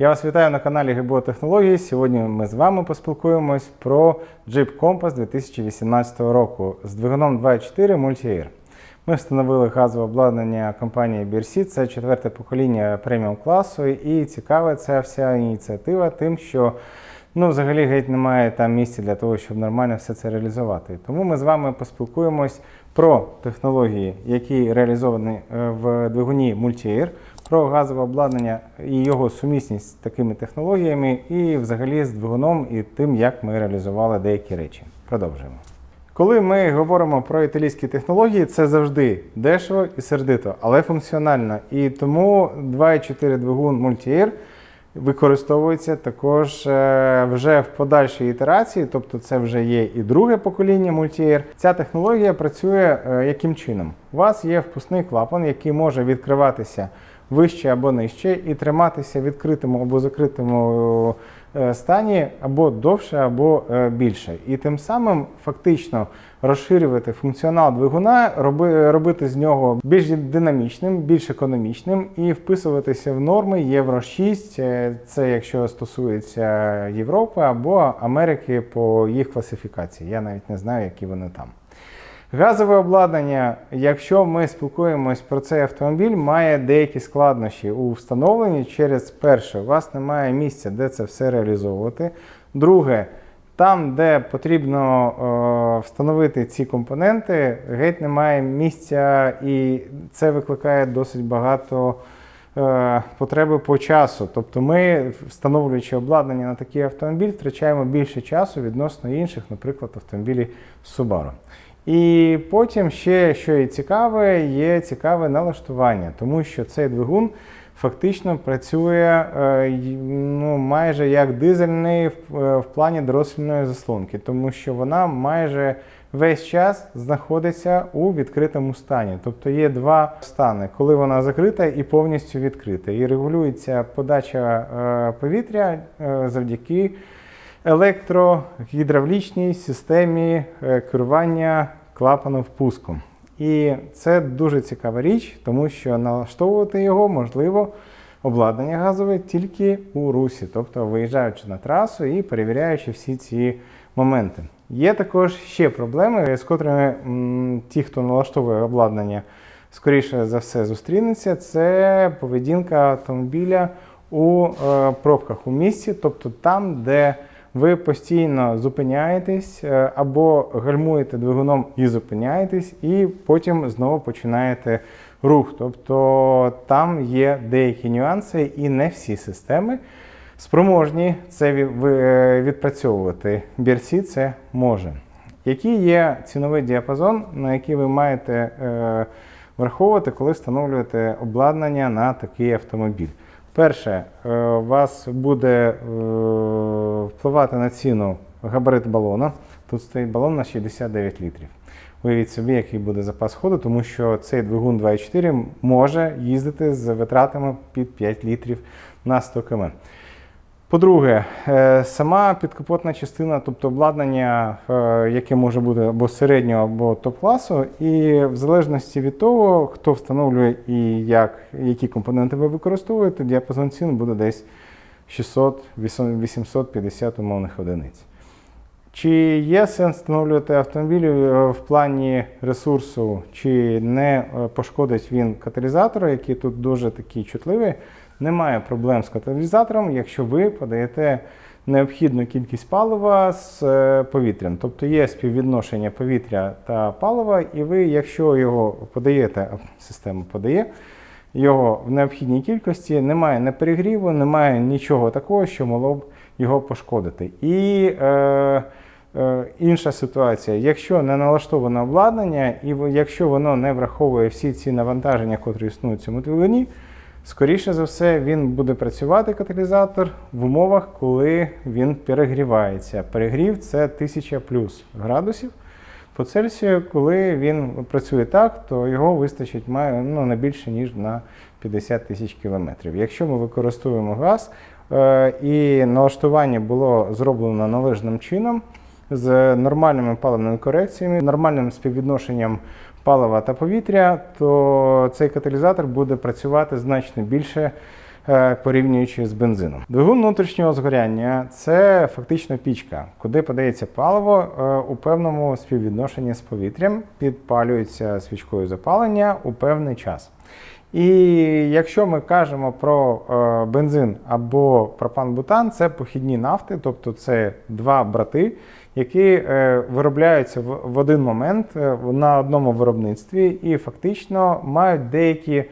Я вас вітаю на каналі ГБО Технології. Сьогодні ми з вами поспілкуємось про Jeep Compass 2018 року з двигуном 2.4 Multi-Air. Ми встановили газове обладнання компанії BRC, це четверте покоління преміум класу, і цікава ця вся ініціатива тим, що ну, взагалі геть немає там місця для того, щоб нормально все це реалізувати. Тому ми з вами поспілкуємось про технології, які реалізовані е, в двигуні Multi-Air, про газове обладнання і його сумісність з такими технологіями, і взагалі з двигуном і тим, як ми реалізували деякі речі. Продовжуємо. Коли ми говоримо про італійські технології, це завжди дешево і сердито, але функціонально. І тому 2.4 двигун Multi-Air використовується також е, вже в подальшій ітерації, тобто це вже є і друге покоління Multi-Air. Ця технологія працює е, яким чином? У вас є впускний клапан, який може відкриватися вище або нижче, і триматися відкритому або закритому е, стані або довше, або е, більше. І тим самим фактично розширювати функціонал двигуна, робити з нього більш динамічним, більш економічним і вписуватися в норми Євро 6, е, це якщо стосується Європи або Америки по їх класифікації. Я навіть не знаю, які вони там. Газове обладнання, якщо ми спілкуємось про цей автомобіль, має деякі складнощі у встановленні через перше, у вас немає місця, де це все реалізовувати. Друге, там, де потрібно е, встановити ці компоненти, геть немає місця, і це викликає досить багато е, потреби по часу. Тобто ми, встановлюючи обладнання на такий автомобіль, втрачаємо більше часу відносно інших, наприклад, автомобілів Subaru. І потім ще, що і цікаве, є цікаве налаштування, тому що цей двигун фактично працює е, ну, майже як дизельний в, е, в плані дорослільної заслонки, тому що вона майже весь час знаходиться у відкритому стані. Тобто є два стани, коли вона закрита і повністю відкрита. І регулюється подача е, повітря завдяки електрогідравлічній системі керування клапаном впуску. І це дуже цікава річ, тому що налаштовувати його можливо обладнання газове тільки у русі, тобто виїжджаючи на трасу і перевіряючи всі ці моменти. Є також ще проблеми, з котрими ті, хто налаштовує обладнання, скоріше за все зустрінеться. Це поведінка автомобіля у е, пробках у місті, тобто там, де ви постійно зупиняєтесь е, або гальмуєте двигуном і зупиняєтесь, і потім знову починаєте рух. Тобто там є деякі нюанси, і не всі системи спроможні це е, відпрацьовувати. BRC це може. Який є ціновий діапазон, на який ви маєте е, враховувати, коли встановлюєте обладнання на такий автомобіль? Перше, е, у вас буде е, впливати на ціну габарит балона. Тут стоїть балон на 69 літрів. Уявіть собі, який буде запас ходу, тому що цей двигун 2.4 може їздити з витратами під 5 літрів на 100 км. По-друге, е, сама підкапотна частина, тобто обладнання, е, яке може бути або середнього, або топ-класу, і в залежності від того, хто встановлює і як, які компоненти ви використовуєте, діапазон цін буде десь 600-850 умовних одиниць. Чи є сенс встановлювати автомобіль е, в плані ресурсу, чи не пошкодить він каталізатора, який тут дуже такий чутливий? Немає проблем з каталізатором, якщо ви подаєте необхідну кількість палива з е, повітрям. Тобто є співвідношення повітря та палива, і ви, якщо його подаєте, система подає, його в необхідній кількості, немає не перегріву, немає нічого такого, що могло б його пошкодити. І е, е, інша ситуація, якщо не налаштоване обладнання, і якщо воно не враховує всі ці навантаження, котрі існують в цьому двигуні, скоріше за все, він буде працювати каталізатор в умовах, коли він перегрівається. Перегрів це 1000 плюс градусів. По Цельсію, коли він працює так, то його вистачить ну, не більше, ніж на 50 тисяч кілометрів. Якщо ми використовуємо газ е, і налаштування було зроблено належним чином, з нормальними паливними корекціями, нормальним співвідношенням палива та повітря, то цей каталізатор буде працювати значно більше е, порівнюючи з бензином. Двигун внутрішнього згоряння це фактично пічка, куди подається паливо е, у певному співвідношенні з повітрям, підпалюється свічкою запалення у певний час. І якщо ми кажемо про е, бензин або пропан-бутан, це похідні нафти, тобто це два брати, які е, виробляються в, один момент е, на одному виробництві і фактично мають деякі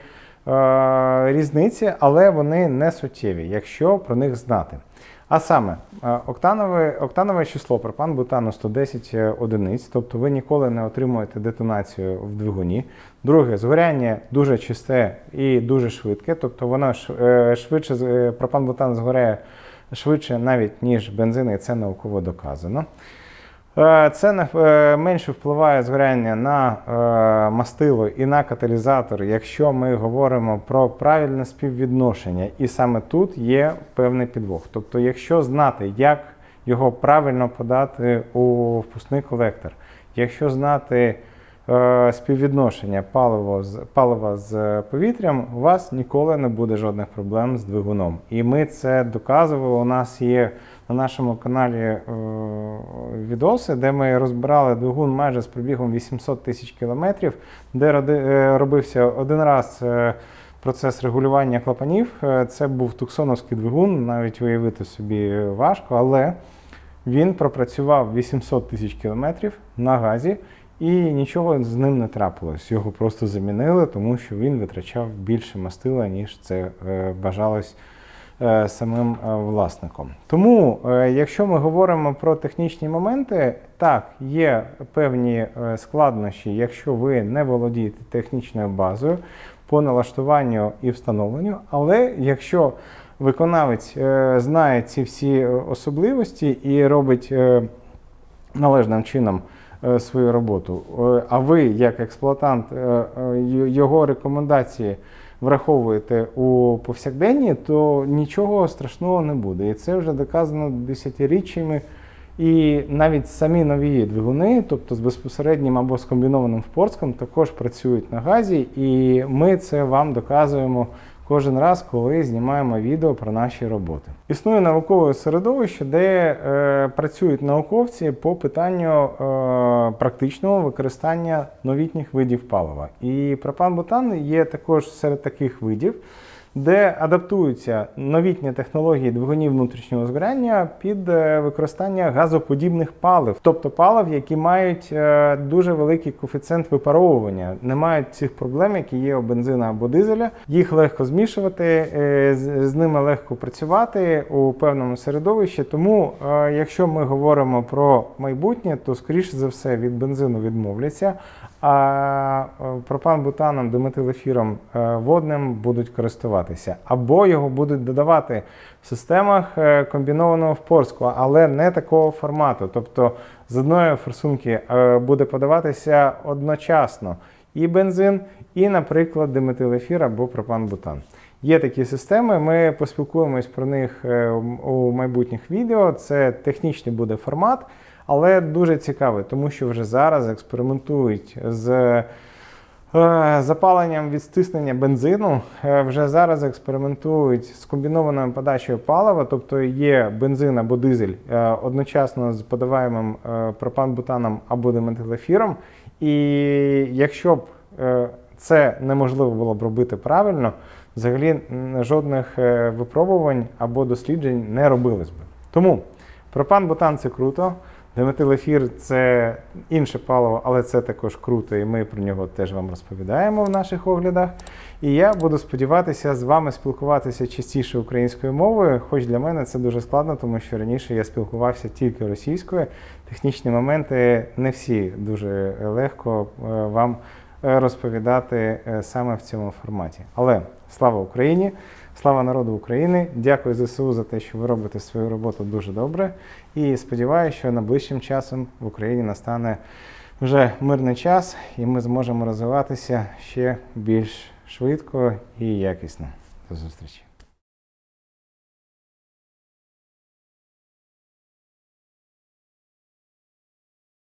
різниці, але вони не суттєві, якщо про них знати. А саме, е, октанове, октанове число пропан-бутану 110 одиниць, тобто ви ніколи не отримуєте детонацію в двигуні. Друге, згоряння дуже чисте і дуже швидке, тобто воно е, швидше е, пропан-бутан згоряє швидше навіть ніж бензин, і це науково доказано. Е, Це е, менше впливає згоряння на е, мастило і на каталізатор, якщо ми говоримо про правильне співвідношення. І саме тут є певний підвох. Тобто, якщо знати, як його правильно подати у впускний колектор, якщо знати співвідношення палива з, палива з повітрям, у вас ніколи не буде жодних проблем з двигуном. І ми це доказували. У нас є на нашому каналі е, відоси, де ми розбирали двигун майже з пробігом 800 тисяч кілометрів, де е, робився один раз. е, Процес регулювання клапанів це був туксоновський двигун, навіть уявити собі важко, але він пропрацював 800 тисяч кілометрів на газі, і нічого з ним не трапилось. Його просто замінили, тому що він витрачав більше мастила, ніж це бажалось самим е, власником. Тому, е, якщо ми говоримо про технічні моменти, так, є певні е, складнощі, якщо ви не володієте технічною базою по налаштуванню і встановленню, але якщо виконавець е, знає ці всі е, особливості і робить е, належним чином е, свою роботу, е, а ви, як експлуатант, е, е, його рекомендації враховуєте у повсякденні, то нічого страшного не буде. І це вже доказано десятиріччями. І навіть самі нові двигуни, тобто з безпосереднім або з комбінованим впорском, також працюють на газі, і ми це вам доказуємо кожен раз, коли знімаємо відео про наші роботи. Існує наукове середовище, де е, працюють науковці по питанню е, практичного використання новітніх видів палива. І пропан-бутан є також серед таких видів де адаптуються новітні технології двигунів внутрішнього згоряння під е, використання газоподібних палив, тобто палив, які мають е, дуже великий коефіцієнт випаровування, не мають цих проблем, які є у бензина або дизеля. Їх легко змішувати, е, з ними легко працювати у певному середовищі. Тому, якщо ми говоримо про майбутнє, то скоріше за все від бензину відмовляться. А пропан-бутаном, диметилефіром водним будуть користуватися, або його будуть додавати в системах е, комбінованого впорского, але не такого формату. Тобто з одної форсунки е, буде подаватися одночасно і бензин, і, наприклад, диметилефір або пропан-бутан. Є такі системи, ми поспілкуємось про них е, у майбутніх відео. Це технічний буде формат, але дуже цікавий, тому що вже зараз експериментують з запаленням від стиснення бензину. Е, Вже зараз експериментують з комбінованою подачею палива, тобто є бензин або дизель е, одночасно з подаваємим е, пропан-бутаном або диметилефіром. І якщо б е, це неможливо було б робити правильно, взагалі жодних е, випробувань або досліджень не робилось би. Тому пропан-бутан це круто. Диметилефір це інше паливо, але це також круто, і ми про нього теж вам розповідаємо в наших оглядах. І я буду сподіватися з вами спілкуватися частіше українською мовою, хоч для мене це дуже складно, тому що раніше я спілкувався тільки російською. Технічні моменти не всі дуже легко е, вам е, розповідати е, саме в цьому форматі. Але слава Україні! Слава народу України! Дякую ЗСУ за те, що ви робите свою роботу дуже добре. І сподіваюся, що найближчим часом в Україні настане вже мирний час, і ми зможемо розвиватися ще більш швидко і якісно. До зустрічі!